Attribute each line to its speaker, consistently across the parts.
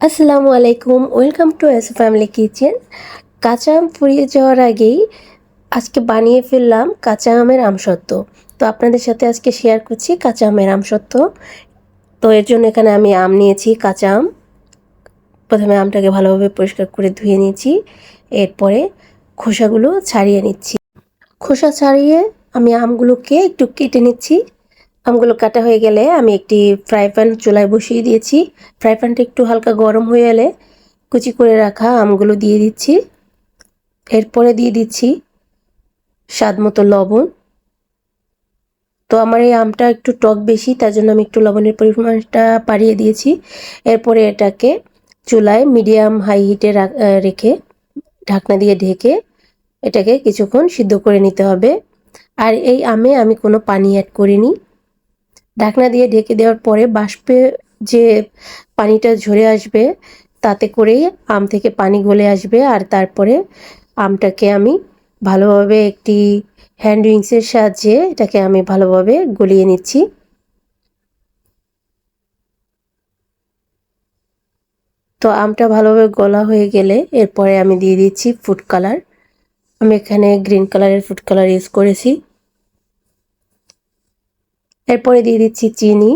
Speaker 1: আসসালামু আলাইকুম, welcome to S family kitchen. কাঁচা আম ফুরিয়ে যাওয়ার আগেই আজকে বানিয়ে ফেললাম কাঁচা আমের আমসত্ত্ব। তো আপনাদের সাথে আজকে শেয়ার করছি কাঁচা আমের আমসত্ত্ব। তো এর জন্য এখানে আমি আম নিয়েছি, কাঁচা আম। প্রথমে আমটাকে ভালোভাবে পরিষ্কার করে ধুয়ে নিয়েছি। এরপরে খোসাগুলো ছাড়িয়ে নিচ্ছি। খোসা ছাড়িয়ে আমি আমগুলোকে একটু কেটে নিচ্ছি। আমগুলো কাটা হয়ে গেলে আমি একটি ফ্রাই প্যান চুলায় বসিয়ে দিয়েছি। ফ্রাই প্যানটা একটু হালকা গরম হয়ে এলে কুচি করে রাখা আমগুলো দিয়ে দিচ্ছি। এরপরে দিয়ে দিচ্ছি স্বাদ মতো লবণ। তো আমার এই আমটা একটু টক বেশি, তার জন্য আমি একটু লবণের পরিমাণটা পাড়িয়ে দিয়েছি। এরপরে এটাকে চুলায় মিডিয়াম হাই হিটে রেখে ঢাকনা দিয়ে ঢেকে এটাকে কিছুক্ষণ সিদ্ধ করে নিতে হবে। আর এই আমে আমি কোনো পানি অ্যাড করিনি। ঢাকনা দিয়ে ঢেকে দেওয়ার পরে বাষ্পে যে পানিটা ঝরে আসবে, তাতে করেই আম থেকে পানি গলে আসবে। আর তারপরে আমটাকে আমি ভালোভাবে একটি হ্যান্ড উইংসের সাহায্যে এটাকে আমি ভালোভাবে গলিয়ে নিচ্ছি। তো আমটা ভালোভাবে গলা হয়ে গেলে এরপরে আমি দিয়ে দিচ্ছি ফুড কালার আমি এখানে গ্রিন কালারের ফুড কালার ইউজ করেছি। এরপরে দিয়ে দিচ্ছি চিনি।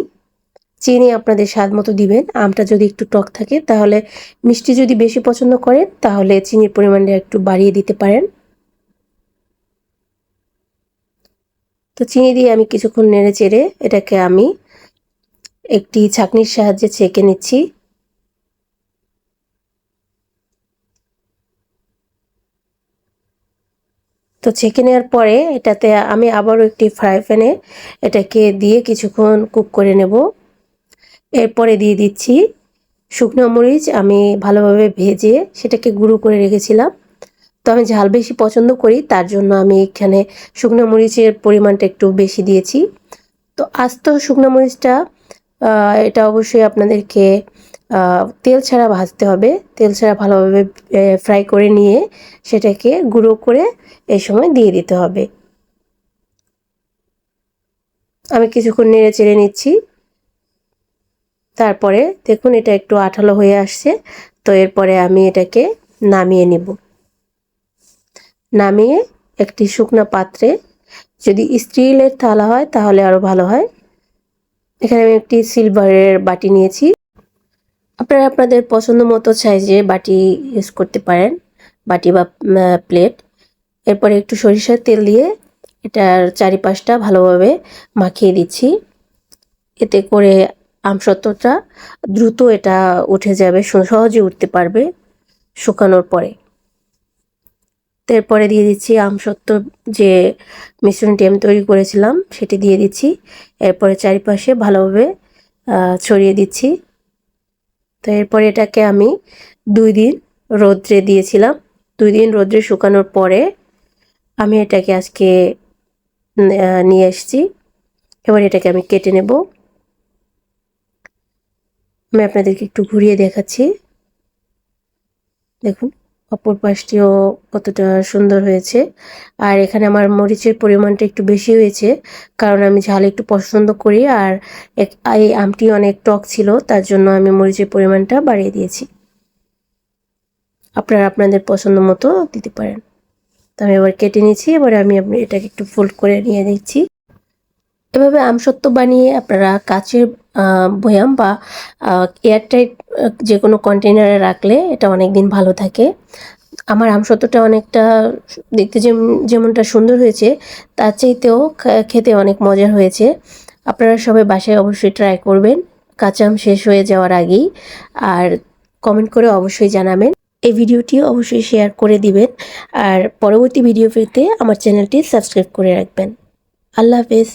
Speaker 1: চিনি আপনাদের স্বাদ মতো দিবেন। আমটা যদি একটু টক থাকে, তাহলে মিষ্টি যদি বেশি পছন্দ করেন, তাহলে চিনির পরিমাণটা একটু বাড়িয়ে দিতে পারেন। তো চিনি দিয়ে আমি কিছুক্ষণ নেড়ে চেড়ে এটাকে আমি একটি ছাঁকনির সাহায্যে ছেঁকে নিচ্ছি। তো ছেঁকে নেওয়ার পরে এটাতে আমি আবারও একটি ফ্রাই প্যানে এটাকে দিয়ে কিছুক্ষণ কুক করে নেব। এরপরে দিয়ে দিচ্ছি শুকনো মরিচ আমি ভালোভাবে ভেজে সেটাকে গুঁড়ো করে রেখেছিলাম। তো আমি ঝাল বেশি পছন্দ করি, তার জন্য আমি এখানে শুকনো মরিচের পরিমাণটা একটু বেশি দিয়েছি। তো আস্ত শুকনো মরিচটা এটা অবশ্যই আপনাদেরকে তেল ছাড়া ভাজতে হবে। তেল ছাড়া ভালোভাবে ফ্রাই করে নিয়ে সেটাকে গুঁড়ো করে এই সময় দিয়ে দিতে হবে। আমি কিছুক্ষণ নেড়ে চেড়ে নিচ্ছি। তারপরে দেখুন এটা একটু আঠালো হয়ে আসছে, তো এরপরে আমি এটাকে নামিয়ে নিব। নামিয়ে একটি শুকনো পাত্রে, যদি স্টিলের থালা হয় তাহলে আরও ভালো হয়। এখানে আমি একটি সিলভারের বাটি নিয়েছি। আপনারা আপনাদের পছন্দ মতো সাইজে বাটি ইউজ করতে পারেন, বাটি বা প্লেট। এরপরে একটু সরিষার তেল দিয়ে এটার চারিপাশটা ভালোভাবে মাখিয়ে দিচ্ছি। এতে করে আমসত্ত্বটা দ্রুত এটা উঠে যাবে সহজে উঠতে পারবে শুকানোর পরে। এরপরে দিয়ে দিচ্ছি আমসত্ত্ব যে মিশ্রণটি আমি তৈরি করেছিলাম, সেটি দিয়ে দিচ্ছি। এরপরে চারিপাশে ভালোভাবে ছড়িয়ে দিচ্ছি। তো এরপর এটাকে আমি দুই দিন রোদ্রে দিয়েছিলাম। দুই দিন রোদ্রে শুকানোর পরে আমি এটাকে আজকে নিয়ে এসেছি। এবার এটাকে আমি কেটে নেব। আমি আপনাদেরকে একটু ঘুরিয়ে দেখাচ্ছি। দেখুন। অপর পাশটিও কতটা সুন্দর হয়েছে। আর এখানে আমার মরিচের পরিমাণটা একটু বেশি হয়েছে, কারণ আমি ঝাল একটু পছন্দ করি আর এই আমটি অনেক টক ছিল, তার জন্য আমি মরিচের পরিমাণটা বাড়িয়ে দিয়েছি। আপনারা আপনাদের পছন্দ মতো দিতে পারেন। তো আমি এবার কেটে নিয়েছি, এবার আমি এটাকে একটু ফোল্ড করে নিয়ে নিচ্ছি। এভাবে আমসত্ত্ব বানিয়ে আপনারা কাচের বয়াম বা এয়ারটাইট যে কোনো কন্টেনারে রাখলে এটা অনেক দিন ভালো থাকে। আমার আমসত্ত্বটা অনেকটা দেখতে যেমনটা সুন্দর হয়েছে, তার চাইতেও খেতে অনেক মজা হয়েছে। আপনারা সবাই বাসায় অবশ্যই ট্রাই করবেন। কাঁচা আম শেষ হয়ে যাওয়ার আগেই। আর কমেন্ট করে অবশ্যই জানাবেন। এই ভিডিওটি অবশ্যই শেয়ার করে দিবেন। আর পরবর্তী ভিডিও পেতে আমার চ্যানেলটি সাবস্ক্রাইব করে রাখবেন। আল্লাহ হাফেজ।